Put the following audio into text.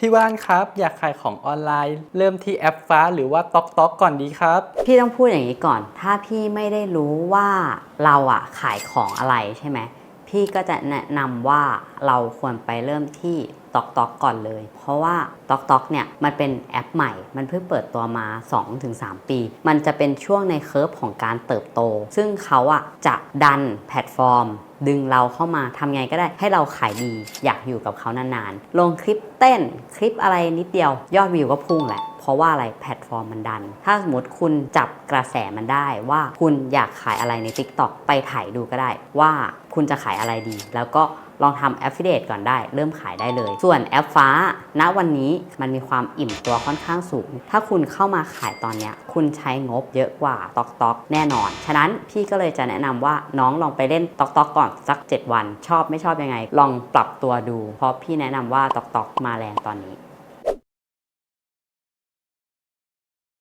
พี่ว่านครับ อยากขายของออนไลน์ เริ่มที่แอปฟ้าหรือว่าต๊อกต๊อกก่อนดีครับ พี่ต้องพูดอย่างนี้ก่อน ถ้าพี่ไม่ได้รู้ว่าเราอะขายของอะไรใช่ไหม พี่ก็จะแนะนำว่าเราควรไปเริ่มที่ตอกตอกก่อนเลย เพราะว่าตอกตอกเนี่ยมันเป็นแอปใหม่ มันเพิ่งเปิดตัวมา 2-3 ปี มันจะเป็นช่วงในเคอร์ฟของการเติบโต ซึ่งเขาอะจะดันแพลตฟอร์ม ดึงเราเข้ามาทำไงก็ได้ ให้เราขายดีอยากอยู่กับเขานานๆ ลงคลิปเต้นคลิปอะไรนิดเดียวยอดวิวก็พุ่งแหละ ราะว่าอะไรแพลตฟอร์มมันดัน ถ้าสมมติคุณจับกระแสมันได้ว่าคุณอยากขายอะไรใน TikTok ไปถ่ายดูก็ได้ ว่าคุณจะขายอะไรดี แล้วก็ลองทำ affiliate ก่อนได้ เริ่มขายได้เลย ส่วนแอปฟ้า ณวันนี้มันมีความอิ่มตัวค่อนข้างสูง ถ้าคุณเข้ามาขายตอนนี้คุณใช้งบเยอะกว่าตอกตอกแน่นอน ฉะนั้นพี่ก็เลยจะแนะนำว่าน้องลองไปเล่นตอกตอกก่อนสัก 7 วัน ชอบไม่ชอบยังไง ลองปรับตัวดู เพราะพี่แนะนำว่าตอกตอกมาแรงตอนนี้